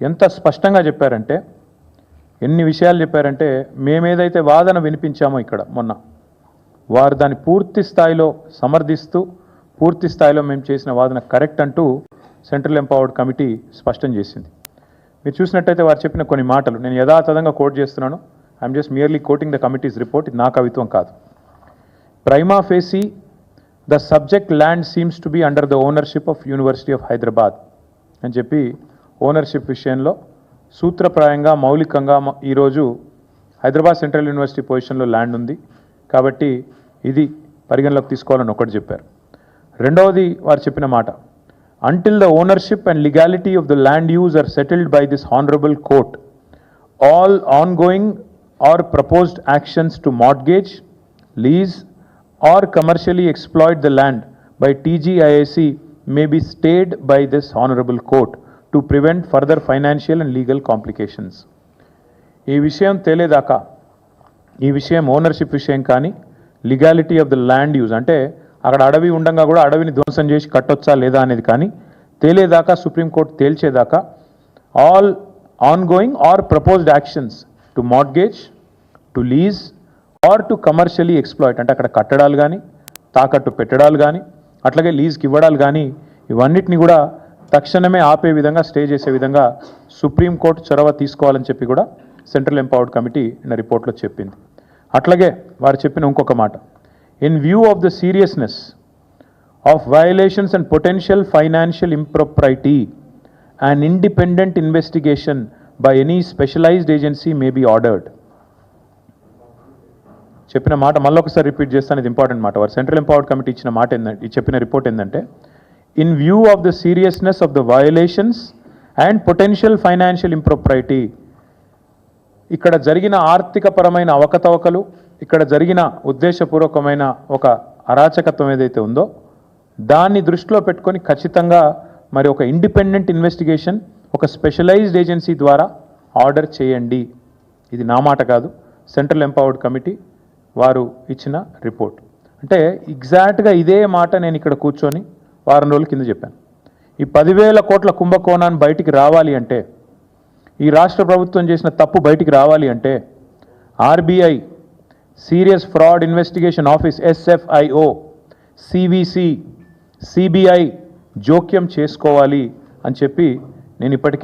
ఎంత స్పష్టంగా చెప్పారంటే ఎన్ని విషయాలు చెప్పారంటే మేమేదైతే వాదన వినిపించామో ఇక్కడ మొన్న వారు దాన్ని పూర్తి స్థాయిలో సమర్థిస్తూ పూర్తి స్థాయిలో మేము చేసిన వాదన కరెక్ట్ అంటూ సెంట్రల్ ఎంపవర్డ్ కమిటీ స్పష్టం చేసింది. మీరు చూసినట్టయితే వారు చెప్పిన కొన్ని మాటలు నేను యథాతథంగా కోట్ చేస్తున్నాను. I'm just merely quoting the committee's report ఇది నా కవిత్వం కాదు. Prima facie the subject land seems to be under the ownership of University of Hyderabad అని చెప్పి ఓనర్షిప్ విషయంలో సూత్రప్రాయంగా మౌలికంగా ఈరోజు హైదరాబాద్ సెంట్రల్ యూనివర్సిటీ పొజిషన్లో ల్యాండ్ ఉంది. కాబట్టి ఇది పరిగణలోకి తీసుకోవాలని ఒకటి చెప్పారు. రెండవది వారు చెప్పిన మాట until the ownership and legality of the land use are settled by this honourable court all ongoing or proposed actions to mortgage lease or commercially exploit the land by TGIIC may be stayed by this honorable court. To prevent further financial and legal complications ఈ విషయం తేలేదాకా ఈ విషయం ownership విషయం కానీ legality of the land use అంటే అక్కడ అడవి ఉండంగా కూడా అడవిని ధ్వంసం చేసి కట్టొచ్చా లేదా అనేది కానీ తేలేదాకా supreme court తేల్చేదాకా all ongoing or proposed actions to mortgage to lease or to commercially exploit అంటే అక్కడ కట్టడాలు కానీ తాకట్టు పెట్టడాలు కానీ అట్లాగే లీజ్కి ఇవ్వడాలు కానీ ఇవన్నిటిని కూడా తక్షణమే ఆపే విధంగా స్టే చేసే విధంగా సుప్రీంకోర్టు చొరవ తీసుకోవాలని చెప్పి కూడా సెంట్రల్ ఎంపవర్డ్ కమిటీ నా రిపోర్ట్లో చెప్పింది. అట్లాగే వారు చెప్పిన ఇంకొక మాట. In view of the seriousness of violations and potential financial impropriety and independent investigation by any specialised agency may be ordered చెప్పిన మాట మళ్ళొకసారి రిపీట్ చేస్తాను ఇది ఇంపార్టెంట్ మాట. వారు సెంట్రల్ ఎంపవర్డ్ కమిటీ ఇచ్చిన మాట ఏంటంటే చెప్పిన రిపోర్ట్ ఏంటంటే in view of the seriousness of the violations and potential financial impropriety ఇక్కడ జరిగిన ఆర్థికపరమైన అవకతవకలు ఇక్కడ జరిగిన ఉద్దేశపూర్వకమైన ఒక అరాచకత్వం ఏదైతే ఉందో దాన్ని దృష్టిలో పెట్టుకొని ఖచ్చితంగా మరి ఒక ఇండిపెండెంట్ ఇన్వెస్టిగేషన్ ఒక స్పెషలైజ్డ్ ఏజెన్సీ ద్వారా ఆర్డర్ చేయండి. ఇది నా మాట కాదు సెంట్రల్ ఎంపవర్డ్ కమిటీ వారు ఇచ్చిన రిపోర్ట్ అంటే ఎగ్జాక్ట్గా ఇదే మాట నేను ఇక్కడ కూర్చొని వారం రోజుల కింద చెప్పాను. ఈ పదివేల కోట్ల కుంభకోణాన్ని బయటికి రావాలి అంటే ఈ రాష్ట్ర ప్రభుత్వం చేసిన తప్పు బయటికి రావాలి అంటే RBI serious fraud investigation office SFIO CVC CBI జోక్యం చేసుకోవాలి అని చెప్పి నేను ఇప్పటికే